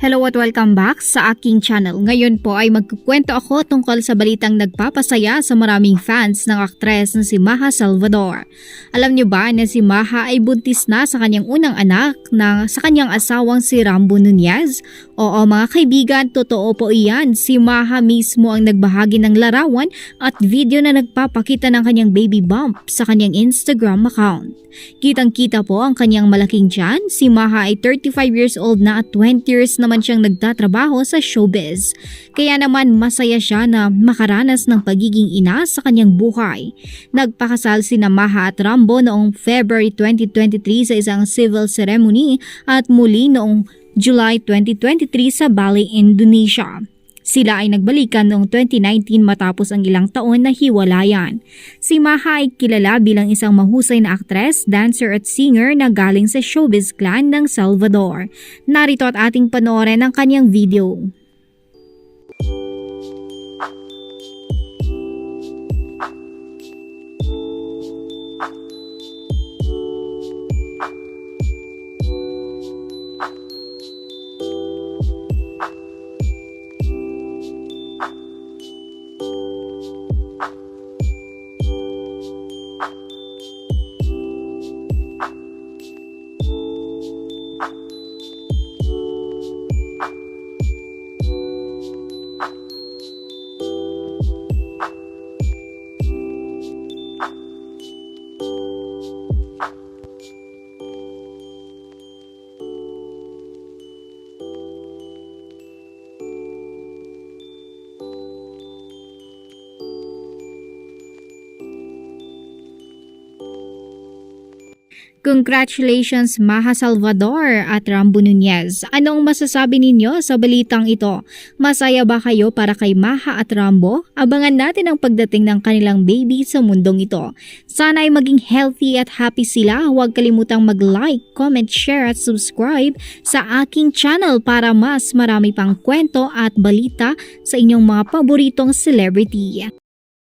Hello at welcome back sa aking channel. Ngayon po ay magkukwento ako tungkol sa balitang nagpapasaya sa maraming fans ng aktres na si Maha Salvador. Alam niyo ba na si Maha ay buntis na sa kanyang unang anak na sa kanyang asawang si Rambo Nunez? Oo mga kaibigan, totoo po iyan. Si Maha mismo ang nagbahagi ng larawan at video na nagpapakita ng kanyang baby bump sa kanyang Instagram account. Kitang-kita po ang kanyang malaking tiyan. Si Maha ay 35 years old na at 20 years naman siyang nagtatrabaho sa showbiz. Kaya naman masaya siya na makaranas ng pagiging ina sa kanyang buhay. Nagpakasal si Maha at Rambo noong February 2023 sa isang civil ceremony at muli noong July 2023 sa Bali, Indonesia. Sila ay nagbalikan noong 2019 matapos ang ilang taon na hiwalayan. Si Maha ay kilala bilang isang mahusay na aktres, dancer at singer na galing sa showbiz clan ng Salvador. Narito at ating panoorin ang kanyang video. Congratulations Maha Salvador at Rambo Nunez. Anong masasabi ninyo sa balitang ito? Masaya ba kayo para kay Maha at Rambo? Abangan natin ang pagdating ng kanilang baby sa mundong ito. Sana ay maging healthy at happy sila. Huwag kalimutang mag-like, comment, share at subscribe sa aking channel para mas marami pang kwento at balita sa inyong mga paboritong celebrity.